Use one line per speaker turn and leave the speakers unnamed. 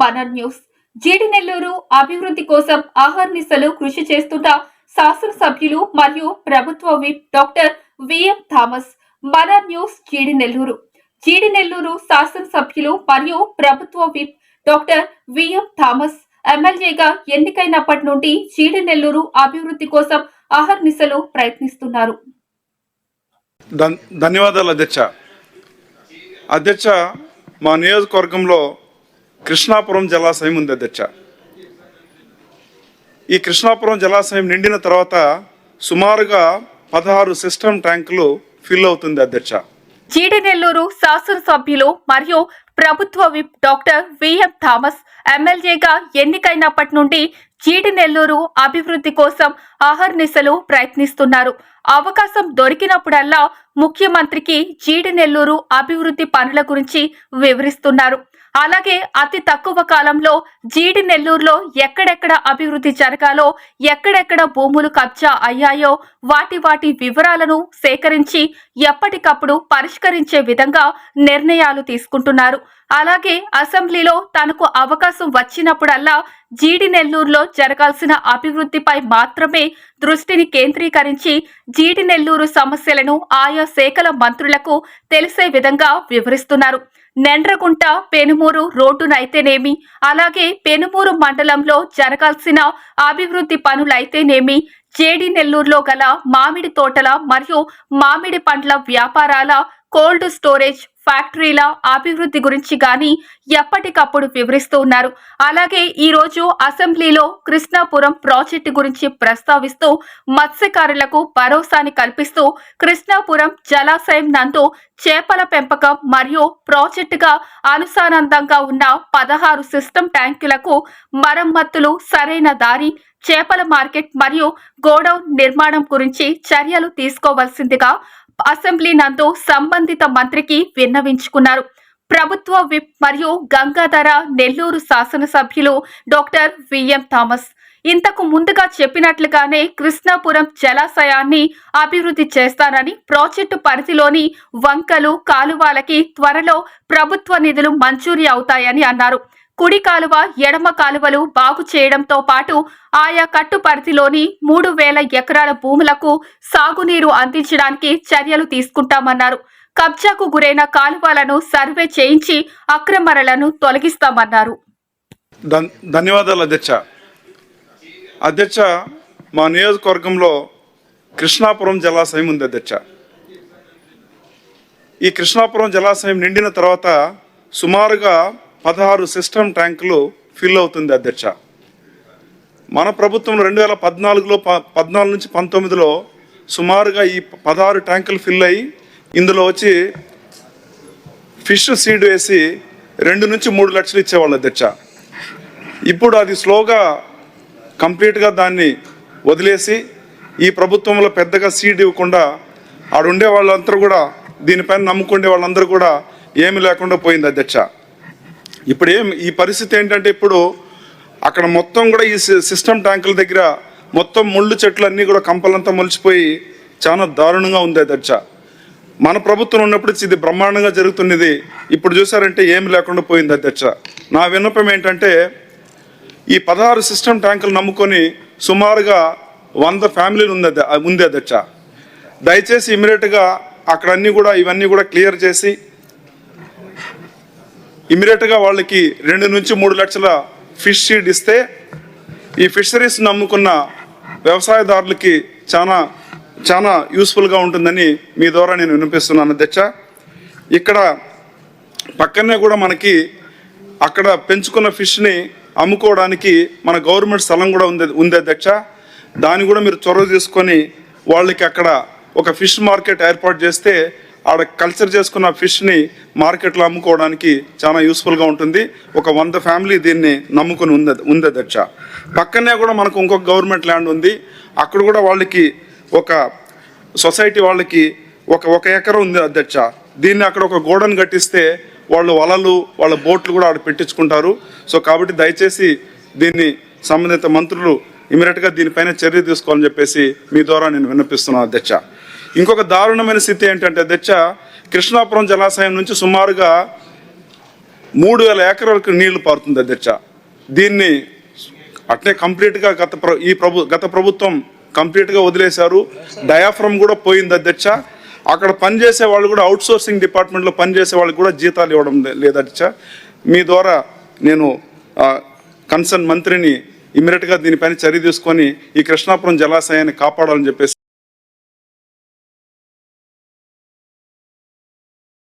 Burner news. GD Nellore అభివృద్ధి కోసం ఆహర్నిశలు కృషి చేస్తున్న శాసనసభ్యులు మరియు ప్రభుత్వ whip doctor VM Thomas. Banner news GD Nellore. GD Nellore శాసనసభ్యులు మరియు ప్రభుత్వ విప్ డాక్టర్ విఎం థామస్. ఎమ్మెల్యేగా ఎన్నికైనప్పటి నుండి జీడి నెల్లూరు అభివృద్ధి కోసం అహర్నిశలు ప్రయత్నిస్తున్నారు.
ధన్యవాదాలు అధ్యక్ష. అధ్యక్ష మా నియోజకవర్గంలో కృష్ణాపురం జలాశయం ఉంది అధ్యక్ష. ఈ కృష్ణాపురం జలాశయం నిండిన తర్వాత సుమారుగా పదహారు సిస్టమ్ ట్యాంకులు ఫిల్ అవుతుంది అధ్యక్ష.
జీడి నెల్లూరు శాసనసభ్యులు మరియు ప్రభుత్వ విప్ డాక్టర్ విఎం థామస్ ఎమ్మెల్యేగా ఎన్నికైనప్పటి నుండి జీడి నెల్లూరు అభివృద్ధి కోసం అహర్నిశలు ప్రయత్నిస్తున్నారు. అవకాశం దొరికినప్పుడల్లా ముఖ్యమంత్రికి జీడి నెల్లూరు అభివృద్ధి పనుల గురించి వివరిస్తున్నారు. అలాగే అతి తక్కువ కాలంలో జీడి నెల్లూరులో ఎక్కడెక్కడ అభివృద్ధి జరగాలో ఎక్కడెక్కడ భూములు కబ్జా అయ్యాయో వాటి వాటి వివరాలను సేకరించి ఎప్పటికప్పుడు పరిష్కరించే విధంగా నిర్ణయాలు తీసుకుంటున్నారు. అలాగే అసెంబ్లీలో తనకు అవకాశం వచ్చినప్పుడల్లా జీడి నెల్లూరులో జరగాల్సిన అభివృద్ధిపై మాత్రమే దృష్టిని కేంద్రీకరించి జీడి నెల్లూరు సమస్యలను ఆయా శాఖల మంత్రులకు తెలిసే విధంగా వివరిస్తున్నారు. నెండ్రగుంట పెనుమూరు రోడ్డునైతేనేమి అలాగే పెనుమూరు మండలంలో జరగాల్సిన అభివృద్ధి పనులైతేనేమి జేడి నెల్లూరులో గల మామిడి తోటల మరియు మామిడి పండ్ల వ్యాపారాల కోల్డ్ స్టోరేజ్ ఫ్యాక్టరీల అభివృద్ధి గురించి గాని ఎప్పటికప్పుడు వివరిస్తూ ఉన్నారు. అలాగే ఈ రోజు అసెంబ్లీలో కృష్ణాపురం ప్రాజెక్టు గురించి ప్రస్తావిస్తూ మత్స్యకారులకు భరోసాని కల్పిస్తూ కృష్ణాపురం జలాశయం నందు చేపల పెంపకం మరియు ప్రాజెక్టుగా అనుసానందంగా ఉన్న పదహారు సిస్టమ్ ట్యాంకులకు మరమ్మతులు సరైన దారి చేపల మార్కెట్ మరియు గోడౌన్ నిర్మాణం గురించి చర్యలు తీసుకోవాల్సిందిగా అసెంబ్లీ నందు సంబంధిత మంత్రికి విన్నవించుకున్నారు. ప్రభుత్వ విప్ మరియు గంగాధర నెల్లూరు శాసనసభ్యులు డాక్టర్ విఎం థామస్ ఇంతకు ముందుగా చెప్పినట్లుగానే కృష్ణాపురం జలాశయాన్ని అభివృద్ధి చేస్తారని ప్రాజెక్టు పరిధిలోని వంకలు కాలువలకి త్వరలో ప్రభుత్వ నిధులు మంజూరీ అవుతాయని అన్నారు. కుడి కాలువ ఎడమ కాలువలు బాగు చేయడంతో పాటు ఆయా కట్టు పరిధిలోని మూడు వేల ఎకరాల భూములకు సాగునీరు అందించడానికి చర్యలు తీసుకుంటామన్నారు. కబ్జాకు గురైన కాలువలను సర్వే చేయించి అక్రమరలను తొలగిస్తామన్నారు.
ధన్- ధన్యవాదాలు అధ్యక్ష. అధ్యక్ష మా నియోజకవర్గంలో కృష్ణాపురం జలాశయం ఉంది అధ్యక్ష. ఈ కృష్ణాపురం జలాశయం నిండిన తర్వాత సుమారుగా పదహారు సిస్టమ్ ట్యాంకులు ఫిల్ అవుతుంది అధ్యక్ష. మన ప్రభుత్వం రెండు వేల పద్నాలుగులో ప- పద్నాలుగు నుంచి పంతొమ్మిదిలో సుమారుగా ఈ పదహారు ట్యాంకులు ఫిల్ అయ్యి ఇందులో వచ్చి ఫిష్ సీడ్ వేసి రెండు నుంచి మూడు లక్షలు ఇచ్చేవాళ్ళు అధ్యక్ష. ఇప్పుడు అది స్లోగా కంప్లీట్గా దాన్ని వదిలేసి ఈ ప్రభుత్వంలో పెద్దగా సీడ్ ఇవ్వకుండా ఆడుండే వాళ్ళందరూ కూడా దీనిపైన నమ్ముకునే వాళ్ళందరూ కూడా ఏమీ లేకుండా పోయింది అధ్యక్ష. ఇప్పుడు ఏం ఈ పరిస్థితి ఏంటంటే ఇప్పుడు అక్కడ మొత్తం కూడా ఈ సి- సిస్టమ్ ట్యాంకుల దగ్గర మొత్తం ముళ్ళు చెట్లు అన్నీ కూడా కంపలంతా మొలిచిపోయి చాలా దారుణంగా ఉంది అధ్యక్ష మన ప్రభుత్వం ఉన్నప్పుడు ఇది బ్రహ్మాండంగా జరుగుతున్నది. ఇప్పుడు చూసారంటే ఏమి లేకుండా పోయింది అధ్యక్ష నా విన్నపం ఏంటంటే ఈ పదహారు సిస్టమ్ ట్యాంకులు నమ్ముకొని సుమారుగా వంద ఫ్యామిలీలు ఉంది ఉంది అధ్యక్ష దయచేసి ఇమీడియట్గా అక్కడ అన్నీ కూడా ఇవన్నీ కూడా క్లియర్ చేసి ఇమీడియట్గా వాళ్ళకి రెండు నుంచి మూడు లక్షల ఫిష్ సీడ్ ఇస్తే ఈ ఫిషరీస్ నమ్ముకున్న వ్యవసాయదారులకి చాలా చాలా యూస్ఫుల్గా ఉంటుందని మీ ద్వారా నేను వినిపిస్తున్నాను అధ్యక్ష. ఇక్కడ పక్కనే కూడా మనకి అక్కడ పెంచుకున్న ఫిష్ని అమ్ముకోవడానికి మన గవర్నమెంట్ స్థలం కూడా ఉంది ఉంది అధ్యక్ష. దాన్ని కూడా మీరు చొరవ తీసుకొని వాళ్ళకి అక్కడ ఒక ఫిష్ మార్కెట్ ఏర్పాటు చేస్తే ఆడ కల్చర్ చేసుకున్న ఫిష్ని మార్కెట్లో అమ్ముకోవడానికి చాలా యూస్ఫుల్గా ఉంటుంది. ఒక వంద ఫ్యామిలీ దీన్ని నమ్ముకుని ఉంది ఉంది అధ్యక్ష. పక్కనే కూడా మనకు ఇంకొక గవర్నమెంట్ ల్యాండ్ ఉంది. అక్కడ కూడా వాళ్ళకి ఒక సొసైటీ వాళ్ళకి ఒక ఒక ఎకరం ఉంది అధ్యక్ష. దీన్ని అక్కడ ఒక గోడను కట్టిస్తే వాళ్ళు వలలు వాళ్ళ బోట్లు కూడా ఆడ పెట్టించుకుంటారు. సో కాబట్టి దయచేసి దీన్ని సంబంధిత మంత్రులు ఇమీడియట్గా దీనిపైన చర్య తీసుకోవాలని చెప్పేసి మీ ద్వారా నేను విన్నపిస్తున్నాను అధ్యక్ష. ఇంకొక దారుణమైన స్థితి ఏంటంటే దచ్చ కృష్ణాపురం జలాశయం నుంచి సుమారుగా మూడు వేల ఎకరాలకు నీళ్ళు పారుతుంది అధ్యక్ష దీన్ని అట్నే కంప్లీట్గా గత ఈ ప్రభు గత ప్రభుత్వం కంప్లీట్గా వదిలేశారు. డయాఫ్రమ్ కూడా పోయింది అధ్యక్ష అక్కడ పనిచేసే వాళ్ళు కూడా అవుట్ సోర్సింగ్ డిపార్ట్మెంట్లో పనిచేసే వాళ్ళకి కూడా జీతాలు ఇవ్వడం లేదు అధ్యక్ష మీ ద్వారా నేను కన్సర్న్ మంత్రిని ఇమీడియట్గా దీనిపైన చర్య తీసుకొని ఈ కృష్ణాపురం జలాశయాన్ని కాపాడాలని చెప్పేసి